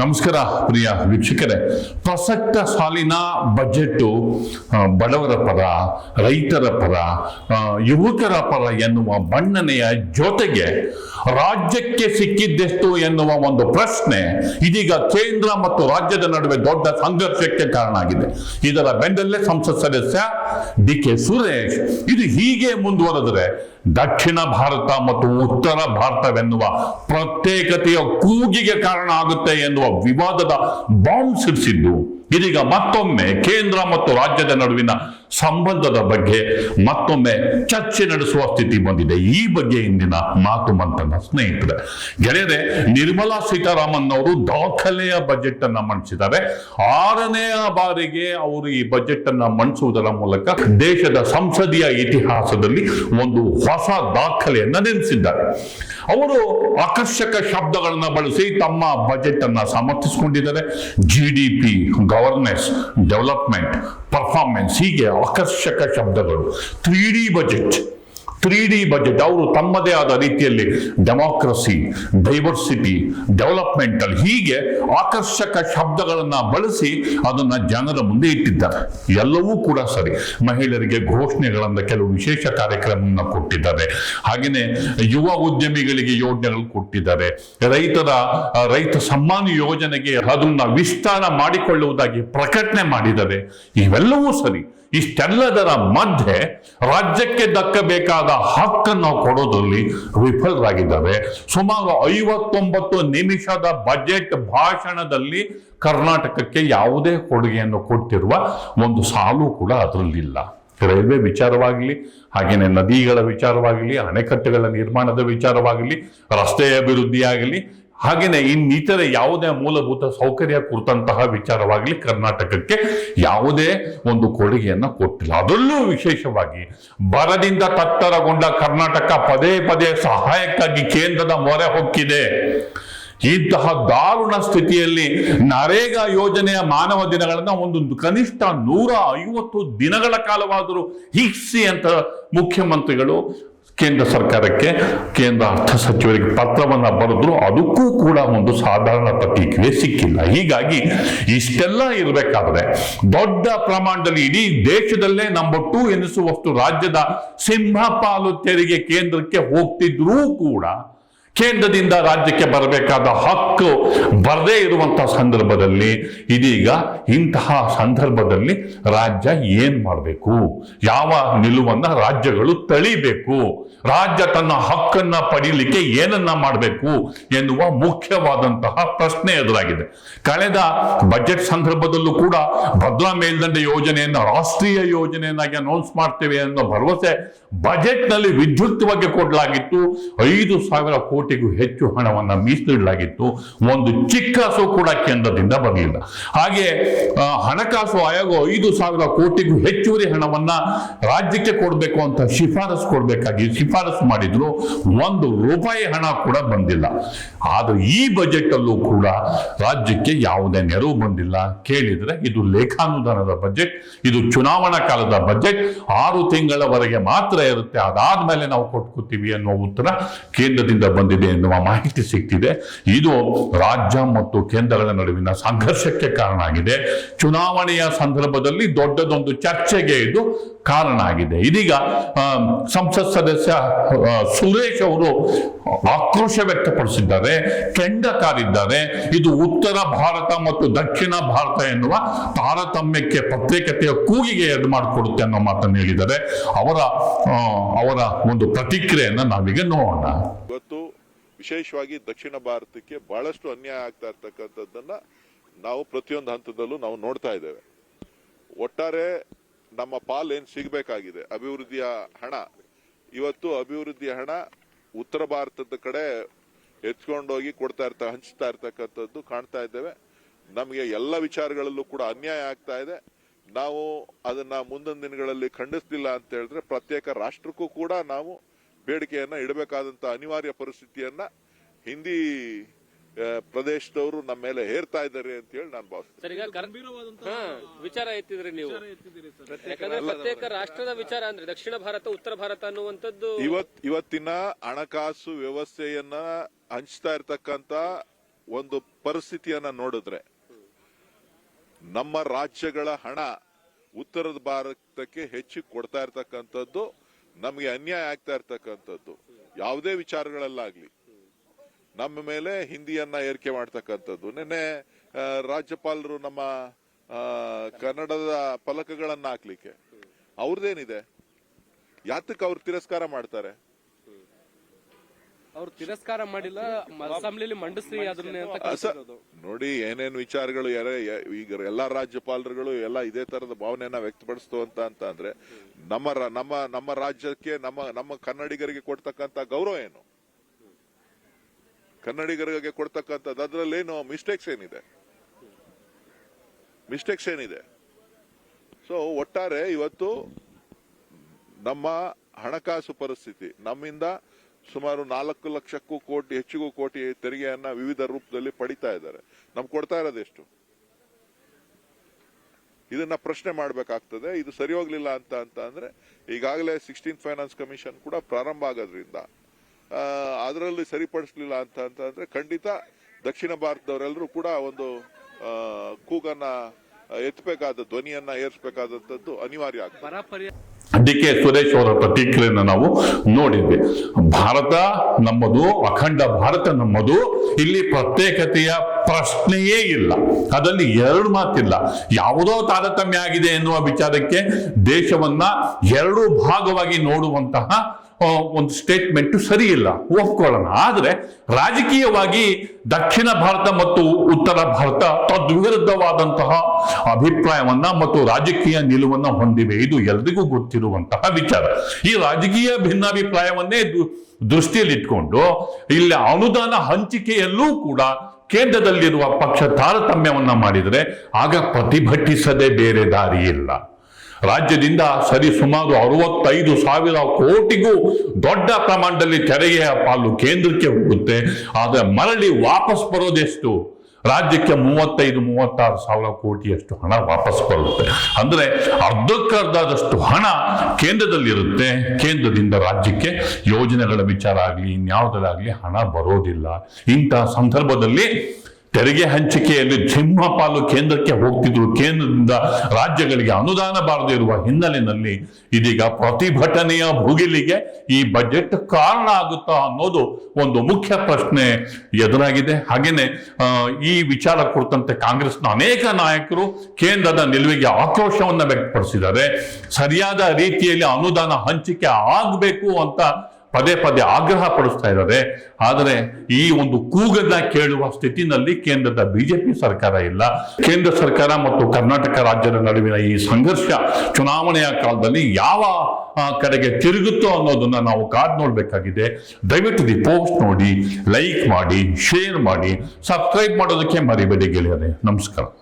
ನಮಸ್ಕಾರ ಪ್ರಿಯ ವೀಕ್ಷಕರೇ. ಪ್ರಸಕ್ತ ಸಾಲಿನ ಬಜೆಟ್ ಬಡವರ ಪರ, ರೈತರ ಪರ ಯುವಕರ ಪರ ಎನ್ನುವ ಬಣ್ಣನೆಯ ಜೊತೆಗೆ ರಾಜ್ಯಕ್ಕೆ ಸಿಕ್ಕಿದ್ದೆಷ್ಟು ಎನ್ನುವ ಒಂದು ಪ್ರಶ್ನೆ ಇದೀಗ ಕೇಂದ್ರ ಮತ್ತು ರಾಜ್ಯದ ನಡುವೆ ದೊಡ್ಡ ಸಂಘರ್ಷಕ್ಕೆ ಕಾರಣ ಆಗಿದೆ. ಇದರ ಬೆನ್ನಲ್ಲೇ ಸಂಸತ್ ಸದಸ್ಯ ಡಿ ಕೆ ಸುರೇಶ್. ಇದು ಹೀಗೆ ಮುಂದುವರೆದರೆ ದಕ್ಷಿಣ ಭಾರತ ಮತ್ತು ಉತ್ತರ ಭಾರತವೆನ್ನುವ ಪ್ರತ್ಯೇಕತೆಯ ಕೂಗಿಗೆ ಕಾರಣ ಆಗುತ್ತೆ ಎನ್ನುವ ವಿವಾದದ ಬಾಂಬ್ ಸಿಡಿಸಿದ್ದು ಇದೀಗ ಮತ್ತೊಮ್ಮೆ ಕೇಂದ್ರ ಮತ್ತು ರಾಜ್ಯದ ನಡುವಿನ ಸಂಬಂಧದ ಬಗ್ಗೆ ಮತ್ತೊಮ್ಮೆ ಚರ್ಚೆ ನಡೆಸುವ ಸ್ಥಿತಿ ಬಂದಿದೆ. ಈ ಬಗ್ಗೆ ಇಂದಿನ ಮಾತು ಮಂತನ ಸ್ನೇಹಿತರೆ. ಗೆಳೆಯರೆ, ನಿರ್ಮಲಾ ಸೀತಾರಾಮನ್ ಅವರು ದಾಖಲೆಯ ಬಜೆಟ್ ಅನ್ನ ಮಂಡಿಸಿದ್ದಾರೆ. ಆರನೆಯ ಬಾರಿಗೆ ಅವರು ಈ ಬಜೆಟ್ ಅನ್ನ ಮಂಡಿಸುವುದರ ಮೂಲಕ ದೇಶದ ಸಂಸದೀಯ ಇತಿಹಾಸದಲ್ಲಿ ಒಂದು ಹೊಸ ದಾಖಲೆಯನ್ನ ನೆನೆಸಿದ್ದಾರೆ ಅವರು ಆಕರ್ಷಕ ಶಬ್ದಗಳನ್ನ ಬಳಸಿ ತಮ್ಮ ಬಜೆಟ್ ಅನ್ನ ಸಮರ್ಥಿಸಿಕೊಂಡಿದ್ದಾರೆ. G D P governance development performance ಹೀಗೆ ಆಕರ್ಷಕ ಶಬ್ದಗಳು three D budget three D budget ಅವರು ತಮ್ಮದೇ ಆದ ರೀತಿಯಲ್ಲಿ ಡೆಮಾಕ್ರಸಿ ಡೈವರ್ಸಿಟಿ ಡೆವಲಪ್ಮೆಂಟಲ್ ಹೀಗೆ ಆಕರ್ಷಕ ಶಬ್ದಗಳನ್ನ ಬಳಸಿ ಅದನ್ನ ಜನರ ಮುಂದೆ ಇಟ್ಟಿದ್ದಾರೆ. ಎಲ್ಲವೂ ಕೂಡ ಸರಿ. ಮಹಿಳೆಯರಿಗೆ ಘೋಷಣೆಗಳನ್ನ ಕೆಲವು ವಿಶೇಷ ಕಾರ್ಯಕ್ರಮವನ್ನು ಕೊಟ್ಟಿದ್ದಾರೆ. ಹಾಗೆಯೇ ಯುವ ಉದ್ಯಮಿಗಳಿಗೆ ಯೋಜನೆಗಳು ಕೊಟ್ಟಿದ್ದಾರೆ. ರೈತರ ರೈತ ಸಮ್ಮಾನ ಯೋಜನೆಗೆ ಅದನ್ನ ವಿಸ್ತಾರ ಮಾಡಿಕೊಳ್ಳುವುದಾಗಿ ಪ್ರಕಟಣೆ ಮಾಡಿದ್ದಾರೆ. ಇವೆಲ್ಲವೂ ಸರಿ. ಇಷ್ಟೆಲ್ಲದರ ಮಧ್ಯೆ ರಾಜ್ಯಕ್ಕೆ ದಕ್ಕಬೇಕಾದ ಹಕ್ಕನ್ನು ಕೊಡೋದ್ರಲ್ಲಿ ವಿಫಲರಾಗಿದ್ದಾರೆ. ಸುಮಾರು ಐವತ್ತೊಂಬತ್ತು ನಿಮಿಷದ ಬಜೆಟ್ ಭಾಷಣದಲ್ಲಿ ಕರ್ನಾಟಕಕ್ಕೆ ಯಾವುದೇ ಕೊಡುಗೆಯನ್ನು ಕೊಟ್ಟಿರುವ ಒಂದು ಸಾಲು ಕೂಡ ಅದರಲ್ಲಿಲ್ಲ. ರೈಲ್ವೆ ವಿಚಾರವಾಗಲಿ, ಹಾಗೇನೆ ನದಿಗಳ ವಿಚಾರವಾಗಲಿ, ಅಣೆಕಟ್ಟುಗಳ ನಿರ್ಮಾಣದ ವಿಚಾರವಾಗಲಿ ರಸ್ತೆ ಅಭಿವೃದ್ಧಿ ಆಗಲಿ ಹಾಗೇನೆ ಇನ್ನಿತರ ಯಾವುದೇ ಮೂಲಭೂತ ಸೌಕರ್ಯ ಕುರಿತಂತಹ ವಿಚಾರವಾಗಲಿ ಕರ್ನಾಟಕಕ್ಕೆ ಯಾವುದೇ ಒಂದು ಕೊಡುಗೆಯನ್ನ ಕೊಟ್ಟಿಲ್ಲ. ಅದರಲ್ಲೂ ವಿಶೇಷವಾಗಿ ಬರದಿಂದ ತತ್ತರಗೊಂಡ ಕರ್ನಾಟಕ ಪದೇ ಪದೇ ಸಹಾಯಕ್ಕಾಗಿ ಕೇಂದ್ರದ ಮೊರೆ ಹೊಕ್ಕಿದೆ. ಇಂತಹ ದಾರುಣ ಸ್ಥಿತಿಯಲ್ಲಿ ನರೇಗಾ ಯೋಜನೆಯ ಮಾನವ ದಿನಗಳನ್ನ ಒಂದು ಕನಿಷ್ಠ ನೂರ ಐವತ್ತು ದಿನಗಳ ಕಾಲವಾದರೂ ಹಿಗ್ಸಿ ಅಂತ ಮುಖ್ಯಮಂತ್ರಿಗಳು ಕೇಂದ್ರ ಸರ್ಕಾರಕ್ಕೆ ಕೇಂದ್ರ ಅರ್ಥ ಸಚಿವರಿಗೆ ಪತ್ರವನ್ನ ಬರೆದ್ರು ಅದಕ್ಕೂ ಕೂಡ ಒಂದು ಸಾಧಾರಣ ಪ್ರತಿಕ್ರಿಯೆ ಸಿಕ್ಕಿಲ್ಲ. ಹೀಗಾಗಿ ಇಷ್ಟೆಲ್ಲ ಇರಬೇಕಾದ್ರೆ ದೊಡ್ಡ ಪ್ರಮಾಣದಲ್ಲಿ ಇಡೀ ದೇಶದಲ್ಲೇ ನಂಬರ್ ಟೂ ಎನಿಸುವಷ್ಟು ರಾಜ್ಯದ ಸಿಂಹಪಾಲು ತೆರಿಗೆ ಕೇಂದ್ರಕ್ಕೆ ಹೋಗ್ತಿದ್ರೂ ಕೂಡ ಕೇಂದ್ರದಿಂದ ರಾಜ್ಯಕ್ಕೆ ಬರಬೇಕಾದ ಹಕ್ಕು ಬರದೇ ಇರುವಂತಹ ಸಂದರ್ಭದಲ್ಲಿ ಇದೀಗ ಇಂತಹ ಸಂದರ್ಭದಲ್ಲಿ ರಾಜ್ಯ ಏನ್ ಮಾಡಬೇಕು? ಯಾವ ನಿಲುವನ್ನ ರಾಜ್ಯಗಳು ತಳಿಬೇಕು? ರಾಜ್ಯ ತನ್ನ ಹಕ್ಕನ್ನ ಪಡೀಲಿಕ್ಕೆ ಏನನ್ನ ಮಾಡಬೇಕು ಎನ್ನುವ ಮುಖ್ಯವಾದಂತಹ ಪ್ರಶ್ನೆ ಎದುರಾಗಿದೆ. ಕಳೆದ ಬಜೆಟ್ ಸಂದರ್ಭದಲ್ಲೂ ಕೂಡ ಭದ್ರಾ ಮೇಲ್ದಂಡೆ ಯೋಜನೆಯನ್ನ, ರಾಷ್ಟ್ರೀಯ ಯೋಜನೆಯನ್ನಾಗಿ ಅನೌನ್ಸ್ ಮಾಡ್ತೇವೆ ಅನ್ನೋ ಭರವಸೆ ಬಜೆಟ್ನಲ್ಲಿ ವಿದ್ಯುಕ್ತವಾಗಿ ಕೊಡಲಾಗಿತ್ತು. ಐದು ಸಾವಿರ ಕೋಟಿಗೂ ಹೆಚ್ಚು ಹಣವನ್ನು ಮೀಸಲಿಡಲಾಗಿತ್ತು. ಒಂದು ಚಿಕ್ಕಾಸು ಕೂಡ ಕೇಂದ್ರದಿಂದ ಬರಲಿಲ್ಲ ಹಾಗೆ ಹಣಕಾಸು ಆಯೋಗ ಐದು ಸಾವಿರ ಕೋಟಿಗೂ ಹೆಚ್ಚುವರಿ ಹಣವನ್ನ ರಾಜ್ಯಕ್ಕೆ ಕೊಡಬೇಕು ಅಂತ ಶಿಫಾರಸು ಕೊಡಬೇಕಾಗಿ ಶಿಫಾರಸು ಮಾಡಿದ್ರು. ಒಂದು ರೂಪಾಯಿ ಹಣ ಕೂಡ ಬಂದಿಲ್ಲ. ಆದ್ರೆ ಈ ಬಜೆಟ್ ಅಲ್ಲೂ ಕೂಡ ರಾಜ್ಯಕ್ಕೆ ಯಾವುದೇ ನೆರವು ಬಂದಿಲ್ಲ. ಕೇಳಿದ್ರೆ ಇದು ಲೇಖಾನುದಾನದ ಬಜೆಟ್, ಇದು ಚುನಾವಣಾ ಕಾಲದ ಬಜೆಟ್. ಆರು ತಿಂಗಳವರೆಗೆ ಮಾತ್ರ ಇರುತ್ತೆ. ಅದಾದ್ಮೇಲೆ ನಾವು ಕೊಟ್ಕೋತೀವಿ ಅನ್ನೋ ಉತ್ತರ ಕೇಂದ್ರದಿಂದ ಬಂದಿದೆ ಎನ್ನುವ ಮಾಹಿತಿ ಸಿಕ್ಕಿದೆ. ಇದು ರಾಜ್ಯ ಮತ್ತು ಕೇಂದ್ರಗಳ ನಡುವಿನ ಸಂಘರ್ಷಕ್ಕೆ ಕಾರಣ ಆಗಿದೆ. ಚುನಾವಣೆಯ ಸಂದರ್ಭದಲ್ಲಿ ದೊಡ್ಡದೊಂದು ಚರ್ಚೆಗೆ ಇದು ಕಾರಣ ಆಗಿದೆ. ಇದೀಗ ಸಂಸತ್ ಸದಸ್ಯ ಸುರೇಶ್ ಅವರು ಆಕ್ರೋಶ ವ್ಯಕ್ತಪಡಿಸಿದ್ದಾರೆ, ಕೆಂಡ ಕಾರಿದ್ದಾರೆ. ಇದು ಉತ್ತರ ಭಾರತ ಮತ್ತು ದಕ್ಷಿಣ ಭಾರತ ಎನ್ನುವ ತಾರತಮ್ಯಕ್ಕೆ ಪ್ರತ್ಯೇಕತೆಯ ಕೂಗಿಗೆ ಎದ್ದು ಮಾಡಿಕೊಡುತ್ತೆ ಅನ್ನೋ ಮಾತನ್ನು ಹೇಳಿದ್ದಾರೆ. ಅವರ ಅವರ ಒಂದು ಪ್ರತಿಕ್ರಿಯೆಯನ್ನು ನಾವೀಗ ನೋಡೋಣ. ವಿಶೇಷವಾಗಿ ದಕ್ಷಿಣ ಭಾರತಕ್ಕೆ ಬಹಳಷ್ಟು ಅನ್ಯಾಯ ಆಗ್ತಾ ಇರ್ತಕ್ಕಂಥದ್ದನ್ನ ನಾವು ಪ್ರತಿಯೊಂದು ಹಂತದಲ್ಲೂ ನಾವು ನೋಡ್ತಾ ಇದ್ದೇವೆ. ಒಟ್ಟಾರೆ ನಮ್ಮ ಪಾಲ್ ಸಿಗಬೇಕಾಗಿದೆ ಸಿಗ್ಬೇಕಾಗಿದೆ? ಅಭಿವೃದ್ಧಿಯ ಹಣ. ಇವತ್ತು ಅಭಿವೃದ್ಧಿಯ ಹಣ ಉತ್ತರ ಭಾರತದ ಕಡೆ ಎತ್ಕೊಂಡೋಗಿ ಕೊಡ್ತಾ ಇರ್ತಾ, ಹಂಚ್ತಾ ಇರ್ತಕ್ಕಂಥದ್ದು ಕಾಣ್ತಾ ಇದ್ದೇವೆ. ನಮಗೆ ಎಲ್ಲ ವಿಚಾರಗಳಲ್ಲೂ ಕೂಡ ಅನ್ಯಾಯ ಆಗ್ತಾ ಇದೆ. ನಾವು ಅದನ್ನ ಮುಂದಿನ ದಿನಗಳಲ್ಲಿ ಖಂಡಿಸ್ಲಿಲ್ಲ ಅಂತ ಹೇಳಿದ್ರೆ ಪ್ರತ್ಯೇಕ ರಾಷ್ಟ್ರಕ್ಕೂ ಕೂಡ ನಾವು ಬೇಡಿಕೆಯನ್ನ ಇಡಬೇಕಾದಂತ ಅನಿವಾರ್ಯ ಪರಿಸ್ಥಿತಿಯನ್ನ ಹಿಂದಿ ಪ್ರದೇಶದವರು ನಮ್ಮ ಮೇಲೆ ಹೇರ್ತಾ ಇದ್ದಾರೆ ಅಂತ ಹೇಳಿ ನಾನು ಭಾವಿಸ್ತೇನೆ. ಸರ್ ಈಗ ಕರ್- ವಿಚಾರ ಎತ್ತಿದ್ರಿ ನೀವು. ಯಾಕಂದ್ರೆ ಪ್ರತ್ಯೇಕ ರಾಷ್ಟ್ರದ ವಿಚಾರ ಅಂದ್ರೆ ದಕ್ಷಿಣ ಭಾರತ ಉತ್ತರ ಭಾರತ ಅನ್ನುವಂಥದ್ದು ಇವತ್ ಇವತ್ತಿನ ಹಣಕಾಸು ವ್ಯವಸ್ಥೆಯನ್ನ ಹಂಚ್ತಾ ಇರ್ತಕ್ಕಂತ ಒಂದು ಪರಿಸ್ಥಿತಿಯನ್ನ ನೋಡಿದ್ರೆ ನಮ್ಮ ರಾಜ್ಯಗಳ ಹಣ ಉತ್ತರ ಭಾರತಕ್ಕೆ ಹೆಚ್ಚು ಕೊಡ್ತಾ ಇರ್ತಕ್ಕಂಥದ್ದು ನಮಗೆ ಅನ್ಯಾಯ ಆಗ್ತಾ ಇರ್ತಕ್ಕಂಥದ್ದು. ಯಾವುದೇ ವಿಚಾರಗಳಲ್ಲಾಗ್ಲಿ. ನಮ್ಮ ಮೇಲೆ ಹಿಂದಿಯನ್ನ ಏರಿಕೆ ಮಾಡ್ತಕ್ಕಂಥದ್ದು. ನಿನ್ನೆ ರಾಜ್ಯಪಾಲರು ನಮ್ಮ ಕನ್ನಡದ ಫಲಕಗಳನ್ನ ಹಾಕ್ಲಿಕ್ಕೆ ಅವ್ರದ್ದೇನಿದೆ ಯಾತಕ್ಕೆ ಅವ್ರು ತಿರಸ್ಕಾರ ಮಾಡ್ತಾರೆ? ಅವ್ರು ತಿರಸ್ಕಾರ ಮಾಡಿಲ್ಲ ಅಸೆಂಬ್ಲಿಲಿ ಮಂಡಿಸ್ರಿ ಅದನ್ನೇ ಅಂತ ಕಳ್ಸಿರೋದು. ನೋಡಿ ಏನೇನ್ ವಿಚಾರಗಳು ಯಾರೇ- ಈಗ ಎಲ್ಲಾ ರಾಜ್ಯಪಾಲರುಗಳು ಎಲ್ಲ ಇದೇ ತರದ ಭಾವನೆಯನ್ನ ವ್ಯಕ್ತಪಡಿಸ್ತು ಅಂತ ಅಂತ ಅಂದ್ರೆ ನಮ್ಮ ರ- ನಮ್ಮ ನಮ್ಮ ರಾಜ್ಯಕ್ಕೆ ನಮ್ಮ ನಮ್ಮ ಕನ್ನಡಿಗರಿಗೆ ಕೊಡ್ತಕ್ಕಂತ ಗೌರವ ಏನು? ಕನ್ನಡಿಗರಿಗೆ ಕೊಡ್ತಕ್ಕಂಥದ್ದು ಅದ್ರಲ್ಲೇನು ಮಿಸ್ಟೇಕ್ಸ್ ಏನಿದೆ? ಮಿಸ್ಟೇಕ್ಸ್ ಏನಿದೆ? ಸೊ ಒಟ್ಟಾರೆ ಇವತ್ತು ನಮ್ಮ ಹಣಕಾಸು ಪರಿಸ್ಥಿತಿ ನಮ್ಮಿಂದ ಸುಮಾರು ನಾಲ್ಕು ಲಕ್ಷಕ್ಕೂ ಕೋಟಿ, ಹೆಚ್ಚಿಗೂ ಕೋಟಿ ತೆರಿಗೆಯನ್ನ ವಿವಿಧ ರೂಪದಲ್ಲಿ ಪಡಿತಾ ಇದ್ದಾರೆ. ನಮ್ಗೆ ಕೊಡ್ತಾ ಇರೋದೆಷ್ಟು ಇದನ್ನ ಪ್ರಶ್ನೆ ಮಾಡಬೇಕಾಗ್ತದೆ. ಇದು ಸರಿ ಹೋಗ್ಲಿಲ್ಲ ಅಂತ ಅಂತ ಅಂದ್ರೆ ಈಗಾಗಲೇ ಸಿಕ್ಸ್ಟೀನ್ ಫೈನಾನ್ಸ್ ಕಮಿಷನ್ ಕೂಡ ಪ್ರಾರಂಭ ಆಗೋದ್ರಿಂದ ಅದರಲ್ಲಿ ಸರಿಪಡಿಸಲಿಲ್ಲ ಅಂತ ಅಂತ ಅಂದ್ರೆ ಖಂಡಿತ ದಕ್ಷಿಣ ಭಾರತದವರೆಲ್ಲರೂ ಕೂಡ ಒಂದು ಕೂಗನ್ನ ಎತ್ತಬೇಕಾದ ಧ್ವನಿಯನ್ನ ಏರಿಸಬೇಕಾದಂತದ್ದು ಅನಿವಾರ್ಯ ಆಗ್ತದೆ. ಡಿ ಕೆ ಸುರೇಶ್ ಅವರ ಪ್ರತಿಕ್ರಿಯೆಯನ್ನು ನಾವು ನೋಡಿದ್ವಿ. ಭಾರತ ನಮ್ಮದು, ಅಖಂಡ ಭಾರತ ನಮ್ಮದು, ಇಲ್ಲಿ ಪ್ರತ್ಯೇಕತೆಯ ಪ್ರಶ್ನೆಯೇ ಇಲ್ಲ. ಅದರಲ್ಲಿ ಎರಡು ಮಾತಿಲ್ಲ. ಯಾವುದೋ ತಾರತಮ್ಯ ಆಗಿದೆ ಎನ್ನುವ ವಿಚಾರಕ್ಕೆ ದೇಶವನ್ನ ಎರಡು ಭಾಗವಾಗಿ ನೋಡುವಂತಹ ಒಂದು ಸ್ಟೇಟ್ಮೆಂಟ್ ಸರಿ ಇಲ್ಲ ಒಪ್ಕೊಳ್ಳೋಣ. ಆದರೆ ರಾಜಕೀಯವಾಗಿ ದಕ್ಷಿಣ ಭಾರತ ಮತ್ತು ಉತ್ತರ ಭಾರತ ತದ್ವಿರುದ್ಧವಾದಂತಹ ಅಭಿಪ್ರಾಯವನ್ನ ಮತ್ತು ರಾಜಕೀಯ ನಿಲುವನ್ನ ಹೊಂದಿವೆ. ಇದು ಎಲ್ರಿಗೂ ಗೊತ್ತಿರುವಂತಹ ವಿಚಾರ. ಈ ರಾಜಕೀಯ ಭಿನ್ನಾಭಿಪ್ರಾಯವನ್ನೇ ದೃಷ್ಟಿಯಲ್ಲಿ ದೃಷ್ಟಿಯಲ್ಲಿಟ್ಕೊಂಡು ಇಲ್ಲಿ ಅನುದಾನ ಹಂಚಿಕೆಯಲ್ಲೂ ಕೂಡ ಕೇಂದ್ರದಲ್ಲಿರುವ ಪಕ್ಷ ತಾರತಮ್ಯವನ್ನ ಮಾಡಿದರೆ ಆಗ ಪ್ರತಿಭಟಿಸದೆ ಬೇರೆ ದಾರಿ ಇಲ್ಲ ರಾಜ್ಯದಿಂದ ಸರಿ ಸುಮಾರು ಅರವತ್ತೈದು ಸಾವಿರ ಕೋಟಿಗೂ ದೊಡ್ಡ ಪ್ರಮಾಣದಲ್ಲಿ ತೆರಿಗೆಯ ಪಾಲು ಕೇಂದ್ರಕ್ಕೆ ಹೋಗುತ್ತೆ. ಆದರೆ ಮರಳಿ ವಾಪಸ್ ಬರೋದೆಷ್ಟು? ರಾಜ್ಯಕ್ಕೆ ಮೂವತ್ತೈದು, ಮೂವತ್ತಾರು ಸಾವಿರ ಕೋಟಿಯಷ್ಟು ಹಣ ವಾಪಸ್ ಬರುತ್ತೆ. ಅಂದ್ರೆ ಅರ್ಧಕ್ಕರ್ಧದಷ್ಟು ಹಣ ಕೇಂದ್ರದಲ್ಲಿರುತ್ತೆ. ಕೇಂದ್ರದಿಂದ ರಾಜ್ಯಕ್ಕೆ ಯೋಜನೆಗಳ ವಿಚಾರ ಆಗಲಿ ಇನ್ಯಾವುದರಾಗಲಿ ಹಣ ಬರೋದಿಲ್ಲ. ಇಂತಹ ಸಂದರ್ಭದಲ್ಲಿ ತೆರಿಗೆ ಹಂಚಿಕೆಯಲ್ಲಿ ಸಿಂಹ ಪಾಲು ಕೇಂದ್ರಕ್ಕೆ ಹೋಗ್ತಿದ್ರು. ಕೇಂದ್ರದಿಂದ ರಾಜ್ಯಗಳಿಗೆ ಅನುದಾನ ಬಾರದೇ ಇರುವ ಹಿನ್ನೆಲೆಯಲ್ಲಿ ಇದೀಗ ಪ್ರತಿಭಟನೆಯ ಭುಗಿಲಿಗೆ ಈ ಬಜೆಟ್ ಕಾರಣ ಆಗುತ್ತಾ ಅನ್ನೋದು ಒಂದು ಮುಖ್ಯ ಪ್ರಶ್ನೆ ಎದುರಾಗಿದೆ. ಹಾಗೇನೆ ಈ ವಿಚಾರ ಕುರಿತಂತೆ ಕಾಂಗ್ರೆಸ್ನ ಅನೇಕ ನಾಯಕರು ಕೇಂದ್ರದ ನಿಲುವಿಗೆ ಆಕ್ರೋಶವನ್ನು ವ್ಯಕ್ತಪಡಿಸಿದ್ದಾರೆ. ಸರಿಯಾದ ರೀತಿಯಲ್ಲಿ ಅನುದಾನ ಹಂಚಿಕೆ ಆಗಬೇಕು ಅಂತ ಪದೇ ಪದೇ ಆಗ್ರಹ ಪಡಿಸ್ತಾ ಇದ್ದಾರೆ. ಆದರೆ ಈ ಒಂದು ಕೂಗನ್ನ ಕೇಳುವ ಸ್ಥಿತಿನಲ್ಲಿ ಕೇಂದ್ರದ ಬಿಜೆಪಿ ಸರ್ಕಾರ ಇಲ್ಲ. ಕೇಂದ್ರ ಸರ್ಕಾರ ಮತ್ತು ಕರ್ನಾಟಕ ರಾಜ್ಯದ ನಡುವಿನ ಈ ಸಂಘರ್ಷ ಚುನಾವಣೆಯ ಕಾಲದಲ್ಲಿ ಯಾವ ಕಡೆಗೆ ತಿರುಗುತ್ತೋ ಅನ್ನೋದನ್ನ ನಾವು ಕಾದ್ ನೋಡ್ಬೇಕಾಗಿದೆ. ದಯವಿಟ್ಟು ದಿ ಪೋಸ್ಟ್ ನೋಡಿ, ಲೈಕ್ ಮಾಡಿ, ಶೇರ್ ಮಾಡಿ, ಸಬ್ಸ್ಕ್ರೈಬ್ ಮಾಡೋದಕ್ಕೆ ಮರಿಬೇಡಿ ಗೆಳೆಯರೆ. ನಮಸ್ಕಾರ.